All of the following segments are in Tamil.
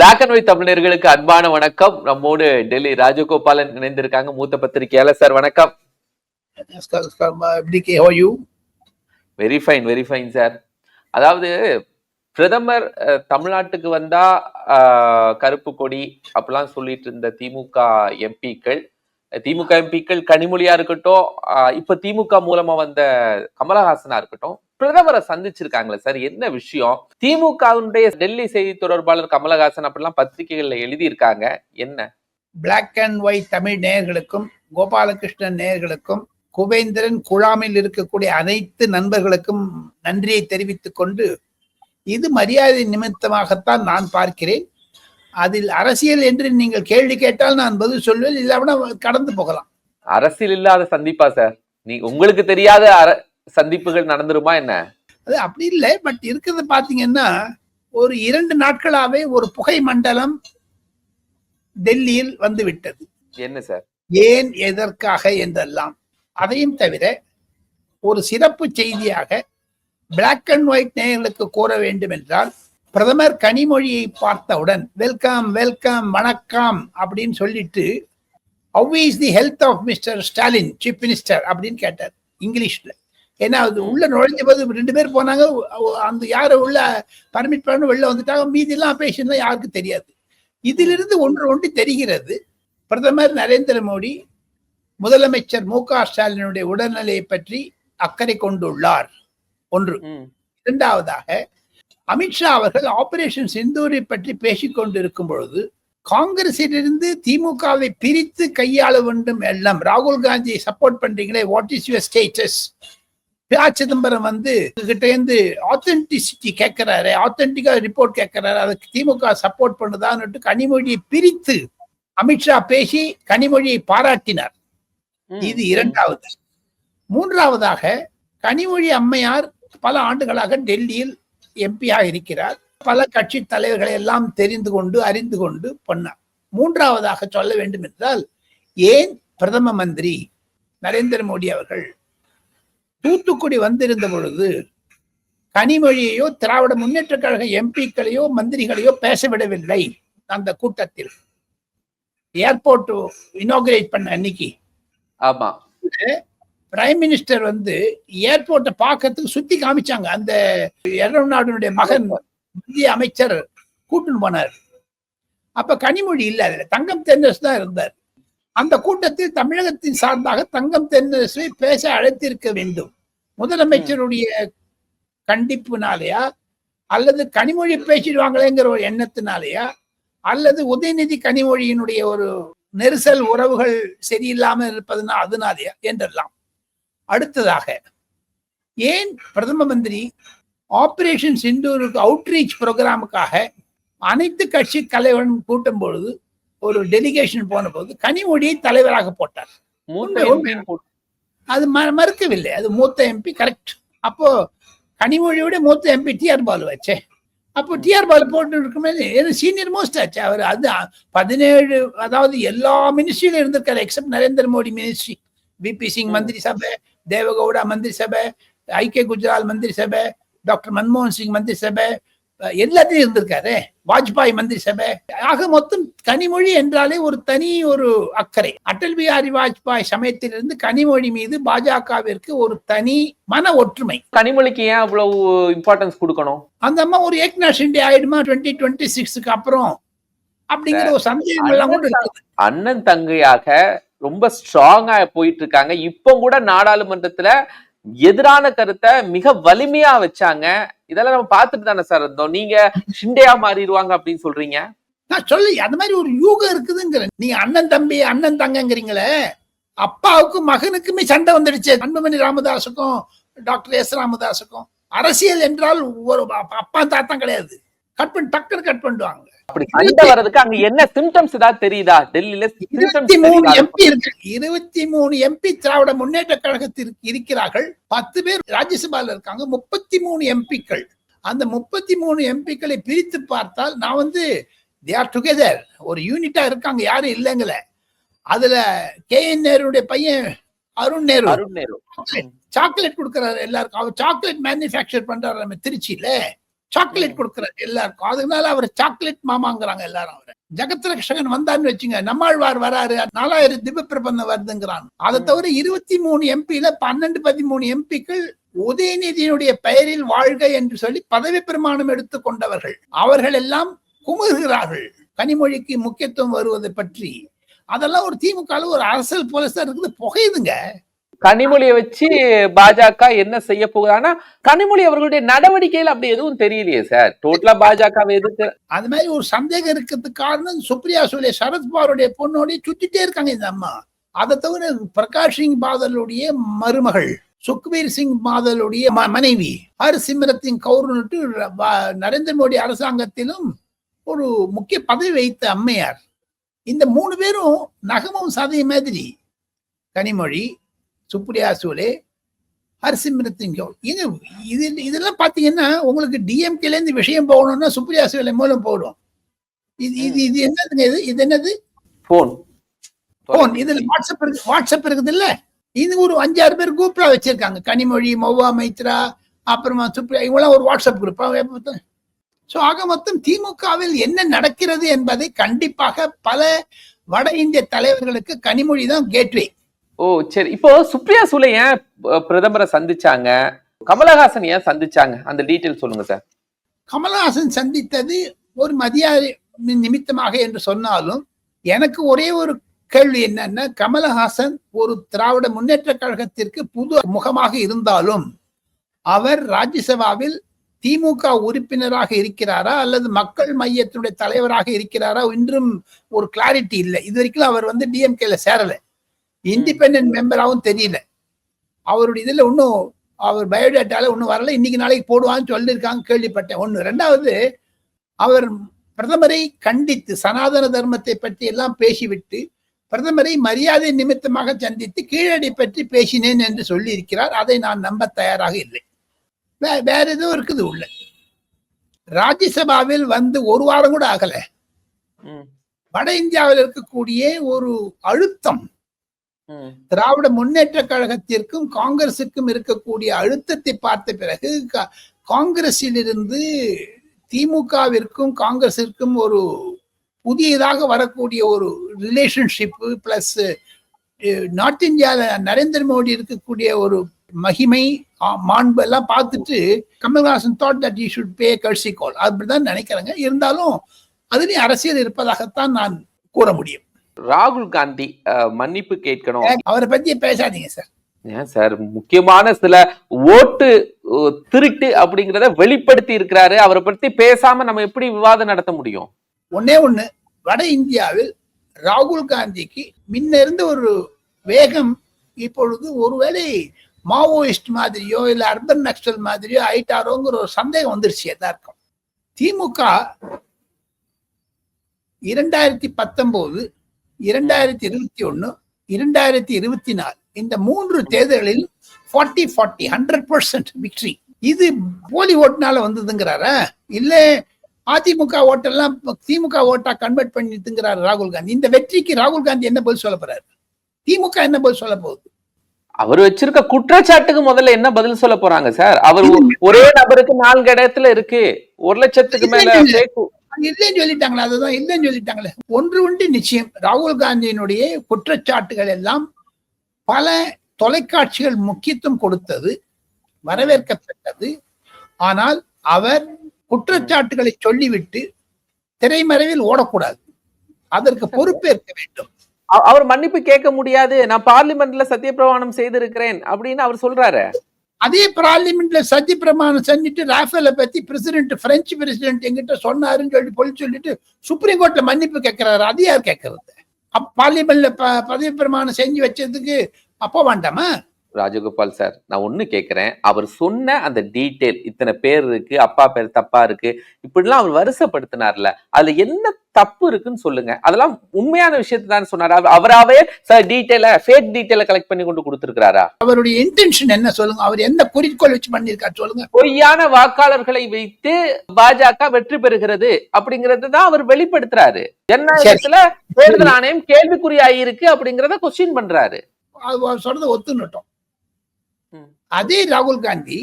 பிளாக் அண்ட் ஒயிட் தமிழர்களுக்கு அன்பான வணக்கம். நம்மோடு டெல்லி ராஜகோபாலன் இணைந்திருக்காங்க. மூத்த பத்திரிகையாளர் சார் வணக்கம்? Very fine very fine sir அதாவது பிரதமர் தமிழ்நாட்டுக்கு வந்தா கருப்பு கொடி அப்படிலாம் சொல்லிட்டு இருந்த திமுக எம்பிக்கள் திமுக எம்பிக்கள் கனிமொழியா இருக்கட்டும் இப்ப திமுக மூலமா வந்த கமலஹாசனா இருக்கட்டும் பிரதமரை சந்திச்சிருக்காங்களே சார். என்ன விஷயம்? திமுகவுடைய டெல்லி செய்தி தொடர்பாளர் கமலஹாசன் அப்படிலாம் பத்திரிகைகள்ல எழுதியிருக்காங்க. என்ன? பிளாக் அண்ட் ஒயிட் தமிழ் நேயர்களுக்கும் கோபாலகிருஷ்ணன் நேயர்களுக்கும் குபேந்திரன் குழாமில் இருக்கக்கூடிய அனைத்து நண்பர்களுக்கும் நன்றியை தெரிவித்துக் கொண்டு இது மரியாதை நிமித்தமாகத்தான் நான் பார்க்கிறேன். அதில் அரசியல் என்று நீங்கள் கேள்வி கேட்டால் நான் பதில் சொல்வேன் இல்லாமல் கடந்து போகலாம். அரசியல் இல்லாத சந்திப்பா சார்? நீ உங்களுக்கு தெரியாத சந்திப்புகள் நடந்துருமா என்ன? அது அப்படி இல்லை பட் இருக்கிறது பாத்தீங்கன்னா ஒரு இரண்டு நாட்களாவே ஒரு புகை மண்டலம் டெல்லியில் வந்து விட்டது. என்ன சார்? ஏன் எதற்காக என்றெல்லாம். அதையும் தவிர ஒரு சிறப்பு செய்தியாக பிளாக் அண்ட் ஒயிட் நேயர்களுக்கு கூற வேண்டும் என்றால் பிரதமர் கனிமொழியை பார்த்தவுடன் வெல்கம் வெல்கம் வணக்கம் அப்படின்னு சொல்லிட்டு how is the health of mister Stalin chief minister அப்படின்னு கேட்டார் இங்கிலீஷ்ல. ஏன்னா அது உள்ள நுழைஞ்ச போது ரெண்டு பேர் போனாங்க. அந்த யாரை உள்ள பர்மிட் பண்ண வெளில வந்துட்டாங்க. மீதி எல்லாம் பேசினா யாருக்கும் தெரியாது. இதிலிருந்து ஒன்று ஒன்று தெரிகிறது. பிரதமர் நரேந்திர மோடி முதலமைச்சர் மு க ஸ்டாலினுடைய உடல்நிலையை பற்றி அக்கறை கொண்டுள்ளார். ஒன்று. இரண்டாவதாக அமித்ஷா அவர்கள் ஆபரேஷன் சிந்தூரை பற்றி பேசிக் கொண்டிருக்கும் பொழுது காங்கிரசிலிருந்து திமுகவை பிரித்து கையாள வேண்டும் எல்லாம் ராகுல் காந்தியை சப்போர்ட் பண்றீங்களே வாட் இஸ் யுவர் ஸ்டேட்டஸ் ப சிதம்பரம் வந்து இருந்து ஆத்தென்டிசிட்டி கேட்கிறாரு ஆத்தென்டிக்கா ரிப்போர்ட் கேட்கிறாரு அதுக்கு திமுக சப்போர்ட் பண்ணுதான்னு கனிமொழியை பிரித்து அமித்ஷா பேசி கனிமொழியை பாராட்டினார். இது இரண்டாவது. மூன்றாவதாக கனிமொழி அம்மையார் பல ஆண்டுகளாக டெல்லியில் எம்பியாக இருக்கிறார். பல கட்சி தலைவர்களை எல்லாம் தெரிந்து கொண்டு அறிந்து கொண்டு பண்ணார். மூன்றாவதாக சொல்ல வேண்டும் என்றால் ஏன் பிரதம மந்திரி நரேந்திர மோடி அவர்கள் தூத்துக்குடி வந்திருந்த பொழுது கனிமொழியையோ திராவிட முன்னேற்ற கழக எம்பிக்களையோ மந்திரிகளையோ பேச விடவில்லை அந்த கூட்டத்தில். ஏர்போர்ட் இனாகிரேட் பண்ண அன்னைக்கு. ஆமா. பிரைம் மினிஸ்டர் வந்து ஏர்போர்ட்டை பார்க்கறதுக்கு சுத்தி காமிச்சாங்க. அந்த எரநாடுனுடைய மகன் மத்திய அமைச்சர் கூட்டுன்னு போனார். அப்ப கனிமொழி இல்ல அதுல தங்கம் தென்னரசு தான் இருந்தார். அந்த கூட்டத்தில் தமிழகத்தின் சார்பாக தங்கம் தென்னரசை பேச அழைத்திருக்க வேண்டும். முதலமைச்சருடைய கண்டிப்புனாலேயா அல்லது கனிமொழி பேசிடுவாங்களேங்கிற ஒரு எண்ணத்தினாலேயா அல்லது உதயநிதி கனிமொழியினுடைய ஒரு நெரிசல் உறவுகள் சரியில்லாமல் இருப்பதுனா அதனாலேயா என்றெல்லாம். அடுத்ததாக ஏன் பிரதம மந்திரி ஆபரேஷன் சிந்தூருக்கு அவுட்ரீச் ப்ரோக்ராமுக்காக அனைத்து கட்சி தலைவரும் கூட்டும் பொழுது ஒரு டெலிகேஷன் போன போது கனிமொழியை தலைவராக போட்டார். அது மறுக்கவில்லை. அது மூத்த எம்பி கரெக்ட் அப்போ கனிமொழியோட மூத்த எம்பி டிஆர் பாலு வச்சே அப்போ டிஆர் பாலு போட்டு இருக்குமே சீனியர் மோஸ்ட் ஆச்சு. அவர் அது பதினேழு அதாவது எல்லா மினிஸ்ட்ரியிலும் இருந்திருக்காரு except Narendra Modi ministry V P Singh. மந்திரி சபை தேவகவுடா மந்திரி சபை ஐக்கிய குஜரால் மந்திரி சபை டாக்டர் மன்மோகன் சிங் மந்திரி சபை எல்லாத்தையும் இருந்திருக்காரு. வாஜ்பாய் மந்திரி சபை. ஆக மொத்தம் கனிமொழி என்றாலே ஒரு தனி ஒரு அக்கறை. அடல் பிஹாரி வாஜ்பாய் சமயத்திலிருந்து கனிமொழி மீது பாஜகவிற்கு ஒரு தனி மன ஒற்றுமை. கனிமொழிக்கு ஏன் அவ்வளவு இம்பார்ட்டன்ஸ் கொடுக்கணும்? அந்த அம்மா ஒரு ஏக்நாத் ஷிண்டே ஆயிடுமா? டுவெண்ட்டி டுவெண்ட்டி சிக்ஸ்க்கு அப்புறம். அப்படிங்கிற ஒரு சந்தேகம் எல்லாம் அண்ணன் தங்கையாக ரொம்ப ஸ்ட்ராங்கா போயிட்டு இருக்காங்க. இப்போ கூட நாடாளுமன்றத்துல எதிரான கருத்தை மிக வலிமையா வச்சாங்க. இதெல்லாம் நம்ம பார்த்துட்டு தானே சார் இருந்தோம். நீங்க ஷிண்டையா மாறிடுவாங்க அப்படின்னு சொல்றீங்க? நான் சொல்லி அந்த மாதிரி ஒரு யூகம் இருக்குதுங்கிற நீங்க அண்ணன் தம்பி அண்ணன் தங்கங்கிறீங்களே அப்பாவுக்கும் மகனுக்குமே சண்டை வந்துடுச்சு. அன்புமணி ராமதாஸுக்கும் டாக்டர் எஸ் ராமதாஸுக்கும். அரசியல் என்றால் ஒரு அப்பா அப்பா தாத்தம் கிடையாது. கட் பண்ணி டக்குன்னு கட் பண்ணுவாங்க அப்படி சண்டை வர்றதுக்கு அங்க என்ன சிம்டம்ஸ் ஏதாவது தெரியுதா? டெல்லியில இருபத்தி மூணு எம்பி இருக்கு. இருபத்தி மூணு எம்பி திராவிட முன்னேற்ற கழகத்தில் இருக்கிறார்கள். பத்து பேர் ராஜ்யசபால இருக்காங்க. முப்பத்தி மூணு எம்பிக்கள் அந்த முப்பத்தி மூணு எம்பிக்களை பிரித்து பார்த்தால் நான் வந்து தே ஆர் டுகெதர் ஒரு யூனிட்டா இருக்காங்க. யாரும் இல்லைங்கள. அதுல கே என் நேருடைய பையன் அருண் நேரு. அருண் நேரு. சாக்லேட் கொடுக்கறாரு எல்லாருக்கும். அவர் சாக்லேட் மேனுஃபேக்சர் பண்றாரு நம்ம திருச்சியில. சாக்லேட் கொடுக்கிறார் எல்லாருக்கும். அதனால அவர் சாக்லேட் மாமாங்கிறாங்க எல்லாரும் அவரை. ஜெகத் ரக்ஷகன் வந்தான்னு வச்சுங்க நம்மாழ்வார் வராரு நாலாயிரம் திவ்ய பிரபந்தம் வருதுங்கிறான். அதை. தவிர இருபத்தி மூணு எம்பில பன்னெண்டு பதிமூணு எம்பிக்கள் உதயநிதியினுடைய பெயரில் வாழ்க என்று சொல்லி பதவி பிரமாணம் எடுத்துக் கொண்டவர்கள். அவர்கள் எல்லாம் குமுறுகிறார்கள் கனிமொழிக்கு முக்கியத்துவம் வருவதை பற்றி. அதெல்லாம் ஒரு திமுக ஒரு அரசியல் போலீஸா இருக்குது புகையுதுங்க. கனிமொழியை வச்சு பாஜக என்ன செய்ய போகுது? ஆனா கனிமொழி அவர்களுடைய நடவடிக்கையில அப்படி எதுவும் தெரியலையே சார். டோட்டலா பாஜக எதிர்த்து அது மாதிரி ஒரு சந்தேகம் இருக்கிறதுக்கு காரணம் சுப்ரியா சுலே சரத்பவாருடைய பொண்ணோடய சுத்திட்டே இருக்காங்க இந்த அம்மா. அதை தவிர பிரகாஷ் சிங் பாதலுடைய மருமகள் சுக்பீர் சிங் பாதலுடைய ம- மனைவி ஹர் சிம்ரத்தின் கவுர்னுட்டு நரேந்திர மோடி அரசாங்கத்திலும் ஒரு முக்கிய பதவி வைத்த அம்மையார். இந்த மூணு பேரும் நகமும் சதை மாதிரி. கனிமொழி சுப்ரியா சூலே ஹர்சிம்ரத் சிங் கவுர் இது இது இதெல்லாம் பாத்தீங்கன்னா உங்களுக்கு டிஎம்கேல இருந்து விஷயம் போகணும்னா சுப்ரியா சூலே மூலம் போடும் இது இது இது என்னதுங்க இது? இது என்னது? போன் போன் இதுல வாட்ஸ்அப் இருக்கு வாட்ஸ்அப் இருக்குது இல்ல இது ஒரு அஞ்சாறு பேர் குரூப்ல வச்சிருக்காங்க. கனிமொழி மௌவா மைத்ரா அப்புறமா சுப்ரியா இவங்களாம் ஒரு வாட்ஸ்அப் குரூப் ஸோ ஆக மொத்தம் திமுகவில் என்ன நடக்கிறது என்பதை கண்டிப்பாக பல வட இந்திய தலைவர்களுக்கு கனிமொழி தான் கேட்வே ஓ சரி. இப்போ சுப்ரியா சுலே ஏன் பிரதமரை சந்திச்சாங்க? கமலஹாசன் ஏன் சந்திச்சாங்க? அந்த டீட்டெயில் சொல்லுங்க சார். கமலஹாசன் சந்தித்தது ஒரு மரியாதை நிமித்தமாக என்று சொன்னாலும் எனக்கு ஒரே ஒரு கேள்வி என்னன்னா கமலஹாசன் ஒரு திராவிட முன்னேற்ற கழகத்திற்கு புது முகமாக இருந்தாலும் அவர் ராஜ்யசபாவில் திமுக உறுப்பினராக இருக்கிறாரா அல்லது மக்கள் மையத்தினுடைய தலைவராக இருக்கிறாரா இன்றும் ஒரு கிளாரிட்டி இல்லை. இது வரைக்கும் அவர் வந்து டிஎம்கேல சேரலை. இண்டிபெண்டன்ட் மெம்பராகவும் தெரியல. அவருடைய இதுல இன்னும் அவர் பயோடேட்டால ஒன்றும் வரல. இன்னைக்கு நாளைக்கு போடுவான்னு சொல்லியிருக்காங்க கேள்விப்பட்டேன். ஒன்று ரெண்டாவது அவர் பிரதமரை கண்டித்து சனாதன தர்மத்தை பற்றி எல்லாம் பேசிவிட்டு பிரதமரை மரியாதை நிமித்தமாக சந்தித்து கீழடி பற்றி பேசினேன் என்று சொல்லி இருக்கிறார் அதை நான் நம்ப தயாராக இல்லை. வே- வேற ஏதோ இருக்குது உள்ள. ராஜ்யசபாவில் வந்து ஒரு வாரம் கூட ஆகல. வட இந்தியாவில் இருக்கக்கூடிய ஒரு அழுத்தம் திராவிட முன்னேற்ற கழகத்திற்கும் காங்கிரசுக்கும் இருக்கக்கூடிய அழுத்தத்தை பார்த்த பிறகு கா- காங்கிரஸிலிருந்து திமுகவிற்கும் காங்கிரசிற்கும் ஒரு புதியதாக வரக்கூடிய ஒரு ரிலேஷன்ஷிப் பிளஸ் நார்த் இந்தியால நரேந்திர மோடி இருக்கக்கூடிய ஒரு மகிமை மாண்பு எல்லாம் பார்த்துட்டு Kamal Haasan thought that you should pay courtesy call அப்படிதான் நினைக்கிறேங்க. இருந்தாலும் அதுலேயும் அரசியல் இருப்பதாகத்தான் நான் கூற முடியும். ராகுல் காந்தி மன்னிப்பு கேட்கணும். அவரை பத்தி பேசாதீங்க சார். ஏன் சார்? முக்கியமான சில ஓட்டு திருட்டு அப்படிங்கறத வெளிப்படுத்தி இருக்கிறாரு. அவரை பத்தி பேசாம நம்ம எப்படி விவாதம் நடத்த முடியும்? ஒண்ணே ஒண்ணு வட இந்தியாவில் ராகுல் காந்திக்கு முன்ன இருந்த ஒரு வேகம் இப்பொழுது ஒருவேளை மாவோயிஸ்ட் மாதிரியோ இல்ல அர்பன் நக்சல் மாதிரியோ ஆயிட்டாரோங்கிற ஒரு சந்தேகம் வந்துருச்சு எல்லாருக்கும் திமுக இரண்டாயிரத்தி பத்தொன்பது இரண்டாயிரத்தி இருபத்தி ஒண்ணு இரண்டாயிரத்தி இருபத்தி நாலு இந்த மூன்று தேர்தலில் forty forty hundred percent victory இது போலி ஓட்டுனால வந்ததுங்கிறாரா? இல்ல அதிமுக ஓட்டெல்லாம் திமுக ஓட்டா கன்வெர்ட் பண்ணிட்டுங்கிறாரு ராகுல் காந்தி. இந்த வெற்றிக்கு ராகுல் காந்தி என்ன பதில் சொல்ல போறாரு? திமுக என்ன பதில் சொல்ல போகுது? அவர் வச்சிருக்க குற்றச்சாட்டுக்கு முதல்ல என்ன பதில் சொல்ல போறாங்க சார்? அவர் ஒரே நபருக்கு நான்கு இடத்துல இருக்கு. ஒரு லட்சத்துக்கு மேல இல்லைன்னு சொல்லிட்டாங்களே அதுதான் இல்லைன்னு சொல்லிட்டாங்களே. ஒன்று உண்டு நிச்சயம். ராகுல் காந்தியினுடைய குற்றச்சாட்டுகள் எல்லாம் பல தொலைக்காட்சிகள் முக்கியத்துவம் கொடுத்தது வரவேற்கத்தக்கது ஆனால் அவர் குற்றச்சாட்டுகளை சொல்லிவிட்டு திரைமறைவில் ஓடக்கூடாது. அதற்கு பொறுப்பேற்க வேண்டும். அவர் மன்னிப்பு கேட்க முடியாது. நான் பார்லிமெண்ட்ல சத்தியப்பிரமாணம் செய்திருக்கிறேன் அப்படின்னு அவர் சொல்றாரு. அதே பார்லிமெண்ட்ல சத்தி பிரமாணம் செஞ்சுட்டு ராஃபேலை பத்தி பிரசிடென்ட் பிரெஞ்சு பிரசிடென்ட் எங்கிட்ட சொன்னாருன்னு சொல்லி பொழி சொல்லிட்டு சுப்ரீம் கோர்ட்ல மன்னிப்பு கேட்கிறாரு. அது யார் கேட்கறது? அப்ப பார்லிமெண்ட்ல ப- பதவி பிரமாணம் செஞ்சு வச்சதுக்கு அப்போ வேண்டாமா? ராஜகோபால் சார் நான் ஒண்ணு கேக்குறேன். அவர் சொன்ன அந்த டீட்டெயில் இத்தனை பேர் இருக்கு அப்பா பேர் தப்பா இருக்கு இப்படிலாம் அவர் வருஷப்படுத்தினார்ல அதுல என்ன தப்பு இருக்குன்னு சொல்லுங்க. அதெல்லாம் உண்மையான விஷயத்தை தான் சொன்னாரு. அவர் அவராவே சார் டீட்டெயில ஃபேக் டீட்டெயில கலெக்ட் பண்ணி கொண்டு கொடுத்திருக்கிறாரா? அவருடைய இன்டென்ஷன் என்ன சொல்லுங்க? அவர் எந்த குறிக்கோள் வச்சு பண்ணிருக்காரு சொல்லுங்க. பொய்யான வாக்காளர்களை வைத்து பாஜக வெற்றி பெறுகிறது அப்படிங்கறது தான் அவர் வெளிப்படுத்துறாரு. ஜனநாயகத்துல தேர்தல் ஆணையம் கேள்விக்குறியாயிருக்கு அப்படிங்கறத கொஸ்டின் பண்றாரு. சொல்றதை ஒத்துனுட்டோம் ம். அதே ராகுல் காந்தி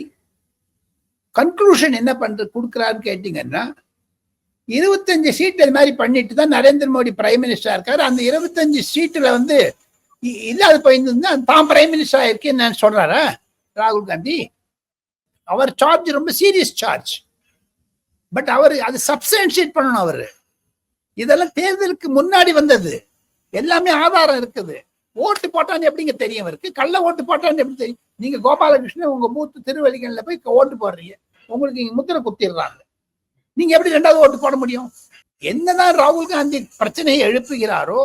கன்க்ளூஷன் என்ன பண்ற கொடுக்குறாருன்னு கேட்டீங்கன்னா இருபத்தஞ்சு சீட் இது மாதிரி பண்ணிட்டு தான் நரேந்திர மோடி பிரைம் மினிஸ்டர் இருக்காரு. அந்த இருபத்தஞ்சு சீட்டுல வந்து இல்லாத போயிருந்தா தான் பிரைம் மினிஸ்டர் ஆயிருக்கேன்னு சொல்றாரா ராகுல் காந்தி? அவர் சார்ஜ் ரொம்ப சீரியஸ் சார்ஜ் பட் அவர் அது சப்ஸ்டன்ஷியேட் பண்ணணும் அவரு. இதெல்லாம் தேர்தலுக்கு முன்னாடி வந்தது. எல்லாமே ஆதாரம் இருக்குது. ஓட்டு போட்டான்னு எப்படிங்க தெரியும் அவருக்கு கள்ள ஓட்டு போட்டான்னு எப்படி தெரியும்? நீங்க கோபாலகிருஷ்ணன் உங்க பூத்து திருவள்ளிகள்ல போய் ஓட்டு போடுறீங்க. உங்களுக்கு இங்க முத்திரை குத்திடுறாங்க. நீங்க எப்படி ரெண்டாவது ஓட்டு போட முடியும்? என்னதான் ராகுல் காந்தி பிரச்சனையை எழுப்புகிறாரோ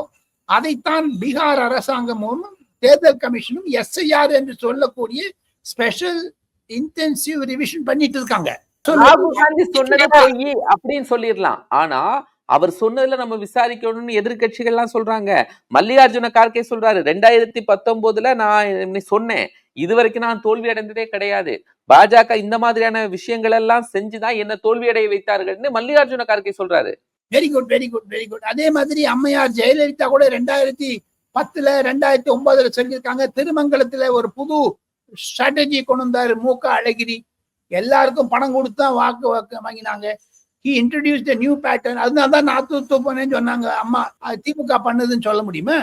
அதைத்தான் பீகார் அரசாங்கமும் தேர்தல் கமிஷனும் எஸ்ஐஆர் என்று சொல்லக்கூடிய ஸ்பெஷல் இன்டென்சிவ் ரிவிஷன் பண்ணிட்டு இருக்காங்க. ராகுல் காந்தி சொன்னது பொய் அப்படின்னு சொல்லிடலாம். ஆனா அவர் சொன்னதுல நம்ம விசாரிக்கணும்னு எதிர்கட்சிகள்லாம் சொல்றாங்க. மல்லிகார்ஜுன கார்கே சொல்றாரு ரெண்டாயிரத்தி பத்தொன்பதுல நான் சொன்னேன் இது வரைக்கும் நான் தோல்வி அடைந்ததே கிடையாது. பாஜக இந்த மாதிரியான விஷயங்கள் எல்லாம் செஞ்சுதான் என்ன தோல்வி அடைய வைத்தார்கள்னு மல்லிகார்ஜுன கார்கே சொல்றாரு. Very good very good very good அதே மாதிரி அம்மையார் ஜெயலலிதா கூட ரெண்டாயிரத்தி பத்துல ரெண்டாயிரத்தி ஒன்பதுல சொல்லியிருக்காங்க திருமங்கலத்துல ஒரு புது ஸ்ட்ராட்டஜி கொண்டு வந்தாரு மூக்க அழகிரி. எல்லாருக்கும் பணம் கொடுத்தா வாக்கு வாக்கு வாங்கினாங்க. He introduce the new pattern அதனால தான் நாத்து தூப்பனேன்னு சொன்னாங்க. அம்மா திமுக பண்ணுதுன்னு சொல்ல முடியுமா?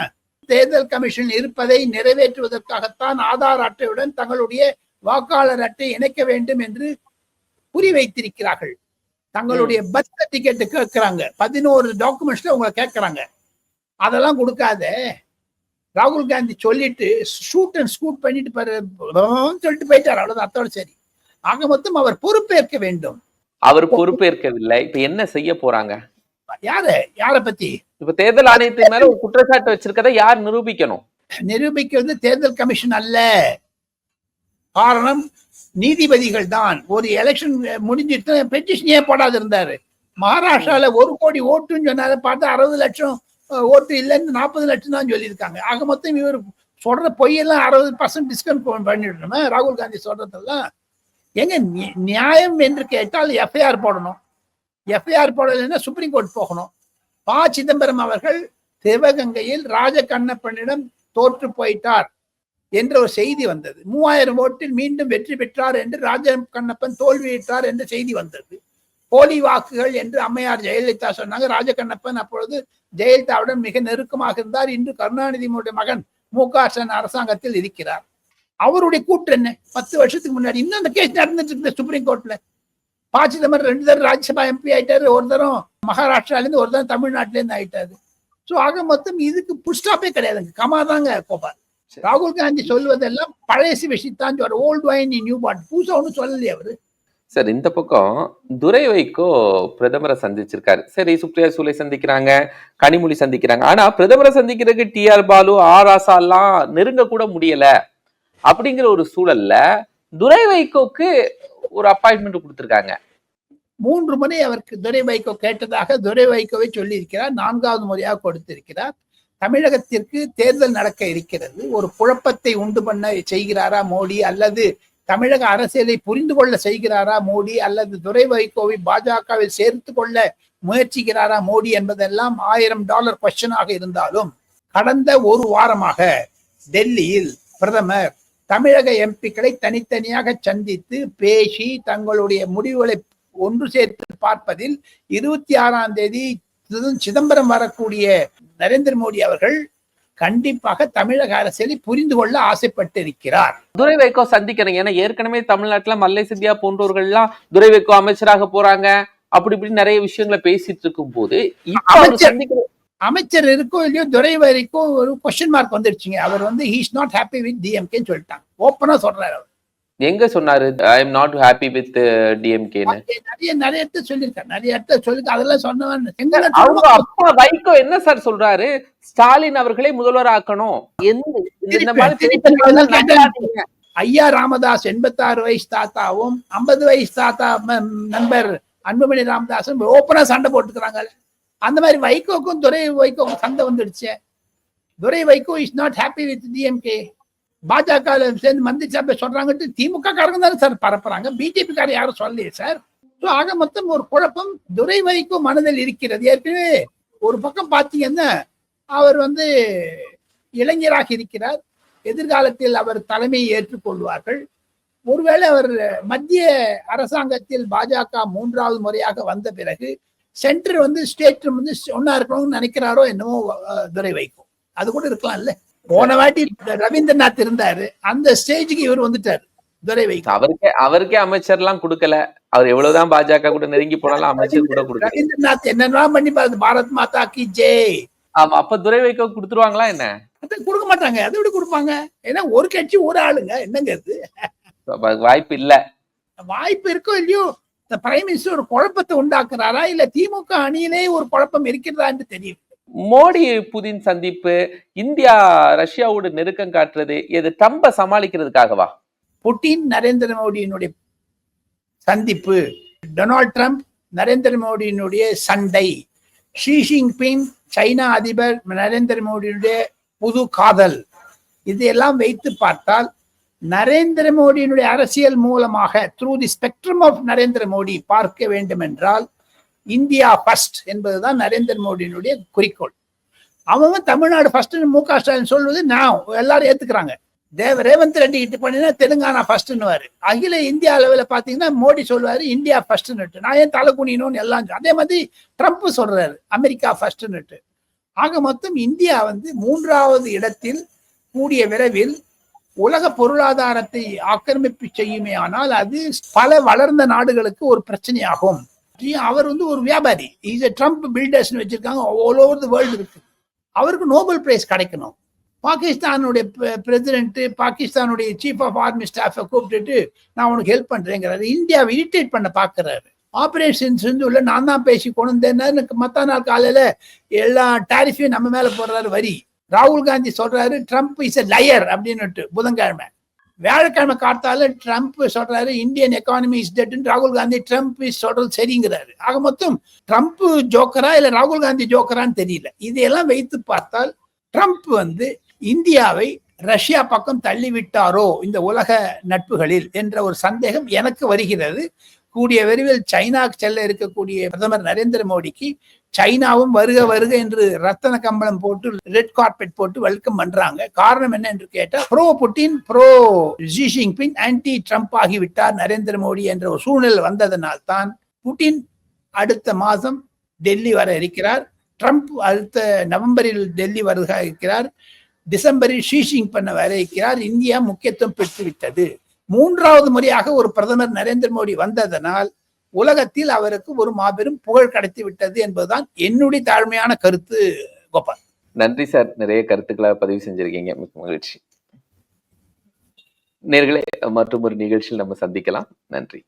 தேர்தல் கமிஷன் இருப்பதை நிறைவேற்றுவதற்காகத்தான் ஆதார் அட்டையுடன் தங்களுடைய வாக்காளர் அட்டை இணைக்க வேண்டும் என்று புரி வைத்திருக்கிறார்கள். தங்களுடைய பர்த் சர்டிபிகேட் கேட்கறாங்க. பதினோரு டாக்குமெண்ட்ஸ்ல உங்களை கேட்கறாங்க. அதெல்லாம் கொடுக்காத. ராகுல் காந்தி சொல்லிட்டு ஷூட் அண்ட் ஸ்கூட் பண்ணிட்டு சொல்லிட்டு போயிட்டார். அவ்வளவுதான். அத்தோட சரி. ஆக மொத்தம் அவர் பொறுப்பேற்க வேண்டும். அவர் பொறுப்பேற்கவில்லை. இப்ப என்ன செய்ய போறாங்க? யார? யார பத்தி? இப்ப தேர்தல் ஆணையத்தின் மேல ஒரு குற்றச்சாட்டு வச்சிருக்கதை யார் நிரூபிக்கணும்? நிரூபிக்கிறது தேர்தல் கமிஷன் அல்ல. காரணம் நீதிபதிகள் தான். ஒரு எலெக்ஷன் முடிஞ்சிட்டு பெட்டிஷன் போடாது இருந்தாரு. மகாராஷ்டிரால ஒரு கோடி ஓட்டுன்னு சொன்னாரு. பார்த்தா அறுபது லட்சம் ஓட்டு இல்லைன்னு நாற்பது லட்சம் தான் சொல்லியிருக்காங்க. ஆக மொத்தம் இவர் சொல்ற பொய்யெல்லாம் அறுபது பர்சன்ட் டிஸ்கவுண்ட் பண்ணிடணுமே. ராகுல் காந்தி சொல்றதெல்லாம். எங்க நியாயம் என்று கேட்டால் எஃப்ஐஆர் போடணும். எஃப்ஐஆர் போடலைன்னா சுப்ரீம் கோர்ட் போகணும். ப. சிதம்பரம் அவர்கள் சிவகங்கையில் ராஜ கண்ணப்பனிடம் தோற்று போயிட்டார் என்ற ஒரு செய்தி வந்தது. மூவாயிரம் ஓட்டில் மீண்டும் வெற்றி பெற்றார் என்று ராஜ கண்ணப்பன் தோல்வியிட்டார் என்ற செய்தி வந்தது. போலி வாக்குகள் என்று அம்மையார் ஜெயலலிதா சொன்னாங்க. ராஜகண்ணப்பன் அப்பொழுது ஜெயலலிதாவுடன் மிக நெருக்கமாக இருந்தார். இன்று கருணாநிதியினுடைய மகன் மு. க. ஸ்டாலின் அரசாங்கத்தில் இருக்கிறார். அவருடைய கூற்று என்ன? பத்து வருஷத்துக்கு முன்னாடி இன்னும் அந்த கேஸ் நடந்துட்டு இருக்கு சுப்ரீம் கோர்ட்ல ப சிதம்பரம் ரெண்டு தரம் ராஜ்யசபா எம்பி ஆயிட்டாரு ஒரு தரம் மகாராஷ்டிரால இருந்து ஒரு தரம் தமிழ்நாட்டுல இருந்து ஆயிட்டாரு. சோ ஆக மொத்தம் இதுக்கு புஷ்டாப்பே கிடையாதுங்க கமாதாங்க கோபால். ராகுல் காந்தி சொல்வதெல்லாம் பழைய விஷயத்தான் சொல்ற ஓல்டு வைன் நியூ பாட் புதுசா ஒன்றும் சொல்லலையே அவரு. சார் இந்த பக்கம் துரை வைகோ பிரதமரை சந்திச்சிருக்காரு. சரி சுப்ரியா சூலை சந்திக்கிறாங்க கனிமொழி சந்திக்கிறாங்க. ஆனா பிரதமரை சந்திக்கிறதுக்கு டி ஆர் பாலு ஆர் ஆசா எல்லாம் நெருங்க கூட முடியல. அப்படிங்கிற ஒரு சூழல்ல துரை வைகோக்கு ஒரு அப்பாயின்மெண்ட் கொடுத்துருக்காங்க. மூன்று முறை அவருக்கு துரை வைகோ கேட்டதாக துரை வைகோவை சொல்லியிருக்கிறார். நான்காவது முறையாக கொடுத்திருக்கிறார். தமிழகத்திற்கு தேர்தல் நடக்க இருக்கிறது. ஒரு குழப்பத்தை உண்டு பண்ண செய்கிறாரா மோடி? அல்லது தமிழக அரசியலை புரிந்து கொள்ள செய்கிறாரா மோடி? அல்லது துரை வைகோவை பாஜகவில் சேர்த்து கொள்ள முயற்சிக்கிறாரா மோடி என்பதெல்லாம் ஆயிரம் டாலர் கொஸ்டனாக இருந்தாலும் கடந்த ஒரு வாரமாக டெல்லியில் பிரதமர் தமிழக எம்பிக்களை தனித்தனியாக சந்தித்து பேசி தங்களுடைய முடிவுகளை ஒன்று சேர்த்து பார்ப்பதில் இருபத்தி ஆறாம் தேதி சிதம்- சிதம்பரம் வரக்கூடிய நரேந்திர மோடி அவர்கள் கண்டிப்பாக தமிழக அரசியலை புரிந்து கொள்ள ஆசைப்பட்டிருக்கிறார் துரை வைகோ சந்திக்கிறேன் ஏன்னா ஏற்கனவே தமிழ்நாட்டுல மல்லை சிந்தியா போன்றவர்கள் எல்லாம் துரை வைகோ அமைச்சராக போறாங்க அப்படி இப்படி நிறைய விஷயங்களை பேசிட்டு இருக்கும் போது அமைச்சர். அமைச்சர் இருக்கோ இல்லையோ துரை வரைக்கும் ஒரு கொஸ்டின் மார்க் வந்துருச்சுங்க. அவர் வந்து ஹீஸ் நாட் ஹாப்பி வித் டிஎம்கேன்னு சொல்லிட்டாங்க ஓப்பனா சொல்றாரு அவர். எங்க சொன்னாரு? I am not happy with டிஎம்கேன்னு நிறைய நிறைய இடத்துல சொல்லியிருக்காரு. நிறைய இடத்துல சொல்லிருக்க அதெல்லாம் சொன்னவன் அவங்க அப்பா வைகோ என்ன சார் சொல்றாரு? ஸ்டாலின் அவர்களை முதல்வர் ஆக்கணும். எந்த. ஐயா ராமதாஸ் எண்பத்தாறு வயசு தாத்தாவும் ஐம்பது வயசு தாத்தா நண்பர் அன்புமணி ராமதாஸும் ஓப்பனா சண்டை போட்டுக்கிறாங்க. அந்த மாதிரி வைகோக்கும் துரை வைகோக்கும் சண்டை வந்துடுச்சு. Durai Vaiko is not happy with DMK பாஜக சேர்ந்து மந்திரி சபை சொல்றாங்கட்டு திமுக காரங்க தானே சார் பரப்புறாங்க. பிஜேபி காரர் யாரும் சொல்லலையே சார். ஸோ ஆக மொத்தம் ஒரு குழப்பம் துரை வைகோ மனதில் இருக்கிறது. ஏற்கனவே ஒரு பக்கம் பார்த்தீங்கன்னா அவர் வந்து இளைஞராக இருக்கிறார். எதிர்காலத்தில் அவர் தலைமையை ஏற்றுக்கொள்வார்கள். ஒருவேளை அவர் மத்திய அரசாங்கத்தில் பாஜக மூன்றாவது முறையாக வந்த பிறகு சென்டர் வந்து ஸ்டேட் வந்து ஒன்னா இருக்கணும்னு நினைக்கிறாரோ என்னமோ துரை வைக்கும். அது கூட இருக்கலாம் இல்ல போன வாட்டி ரவீந்திரநாத் இருந்தாரு. அந்த ஸ்டேஜுக்கு இவர் வந்துட்டாரு. துரை வைக்கும். அவருக்கே அவருக்கே அமைச்சர்லாம் கொடுக்கல. அவர் எவ்வளவுதான் பாஜக கூட நெருங்கி போனாலும் அமைச்சர் கூட கொடுக்கல. ரவீந்திரநாத் என்னெல்லாம் பண்ணி பாருது பாரத் மாதா கி ஜெய். ஆமா அப்ப துரை வைக்க கொடுத்துருவாங்களா என்ன? அது கொடுக்க மாட்டாங்க. அதை விட கொடுப்பாங்க? ஏன்னா ஒரு கட்சி ஒரு ஆளுங்க. என்னங்க இது? அப்ப வாய்ப்பு இல்ல. வாய்ப்பு இருக்கோ இல்லையோ இந்த பிரைம் மினிஸ்டர் ஒரு குழப்பத்தை உண்டாக்குறாரா? இல்ல திமுக அணியிலே ஒரு குழப்பம் இருக்கிறதா என்று தெரியும். மோடி புதின் சந்திப்பு இந்தியா ரஷ்யாவோடு நெருக்கம் காட்டுறது இது ட்ரம்ப சமாளிக்கிறதுக்காகவா? புட்டின் நரேந்திர மோடியினுடைய சந்திப்பு டொனால்ட் ட்ரம்ப் நரேந்திர மோடியினுடைய சண்டை ஷி ஜின்பிங் சைனா அதிபர் நரேந்திர மோடியினுடைய புது காதல் இதையெல்லாம் வைத்து பார்த்தால் நரேந்திர மோடியினுடைய அரசியல் மூலமாக through the spectrum of Narendra Modi பார்க்க வேண்டும் என்றால் இந்தியா ஃபர்ஸ்ட் என்பதுதான் நரேந்திர மோடியினுடைய குறிக்கோள். அவன் தமிழ்நாடு ஃபர்ஸ்ட் மு க ஸ்டாலின் சொல்வது நான் எல்லாரும் ஏத்துக்கிறாங்க. தேவ ரேவந்த் ரெட்டி கிட்ட பண்ணினா தெலுங்கானா ஃபர்ஸ்ட்னுவாரு அகில இந்தியா அளவில் பார்த்தீங்கன்னா மோடி சொல்வாரு இந்தியா ஃபர்ஸ்ட்னுட்டு நான் ஏன் தலை குனியணும்னு எல்லாம் அதே மாதிரி ட்ரம்ப் சொல்றாரு அமெரிக்கா ஃபர்ஸ்ட்னுட்டு ஆக மொத்தம் இந்தியா வந்து மூன்றாவது இடத்தில் கூடிய விரைவில் உலக பொருளாதாரத்தை ஆக்கிரமிப்பு செய்யுமே ஆனால் அது பல வளர்ந்த நாடுகளுக்கு ஒரு பிரச்சனையாகும். அவர் வந்து ஒரு வியாபாரி. இஸ் ட்ரம்ப் பில்டர்ஸ்னு வச்சிருக்காங்க. ஆல் ஓவர் தி வேர்ல்டு இருக்கு. அவருக்கு நோபல் பிரைஸ் கிடைக்கணும். பாகிஸ்தானுடைய பிரசிடென்ட்டு பாகிஸ்தானுடைய சீஃப் ஆஃப் ஆர்மி ஸ்டாஃபை கூப்பிட்டுட்டு நான் உனக்கு ஹெல்ப் பண்றேங்கிறாரு. இந்தியாவை இரிட்டேட் பண்ண பாக்குறாரு. ஆபரேஷன் செஞ்சுள்ள நான் தான் பேசி கொண்டு வந்தேன்னா எனக்கு மற்ற நாள் காலையில் எல்லா டாரிஃபையும் நம்ம மேலே போடுறாரு வரி. ராகுல் காந்தி சொல்றாரு ட்ரம்ப் இஸ் எ லயர் அப்படின்னுட்டு புதன்கிழமை. வியாழக்கிழமை காத்தால ட்ரம்ப் சொல்றாரு இந்தியன் எக்கானமி இஸ் டெட்னு ராகுல் காந்தி ட்ரம்ப் இஸ் சொல்றது சரிங்கிறாரு. ஆக மொத்தம் ட்ரம்ப் ஜோக்கரா இல்ல ராகுல் காந்தி ஜோக்கரான்னு தெரியல. இதையெல்லாம் வைத்து பார்த்தால் ட்ரம்ப் வந்து இந்தியாவை ரஷ்யா பக்கம் தள்ளிவிட்டாரோ இந்த உலக நட்புகளில் என்ற ஒரு சந்தேகம் எனக்கு வருகிறது. கூடிய விரைவில் சைனாக்கு செல்ல இருக்கக்கூடிய பிரதமர் நரேந்திர மோடிக்கு சைனாவும் வருக வருக என்று ரத்தன கம்பளம் போட்டு ரெட் கார்பெட் போட்டு வெல்கம் பண்றாங்க. காரணம் என்ன என்று கேட்டால் pro Putin pro Xi Jinping anti Trump ஆகிவிட்டார் நரேந்திர மோடி என்ற ஒரு சூழ்நிலை வந்ததனால் தான் புட்டின் அடுத்த மாதம் டெல்லி வர இருக்கிறார். ட்ரம்ப் அடுத்த நவம்பரில் டெல்லி வருக இருக்கிறார். டிசம்பரில் ஷீஷிங் பண்ண வர இருக்கிறார். இந்தியா முக்கியத்துவம் பெற்றுவிட்டது. மூன்றாவது முறையாக ஒரு பிரதமர் நரேந்திர மோடி வந்ததனால் உலகத்தில் அவருக்கு ஒரு மாபெரும் புகழ் கிடைத்து விட்டது என்பதுதான் என்னுடைய தாழ்மையான கருத்து கோபால். நன்றி சார். நிறைய கருத்துக்களை பதிவு செஞ்சிருக்கீங்க. மிக மகிழ்ச்சி. நேர்களே மற்றும் ஒரு நிகழ்ச்சியில் நம்ம சந்திக்கலாம். நன்றி.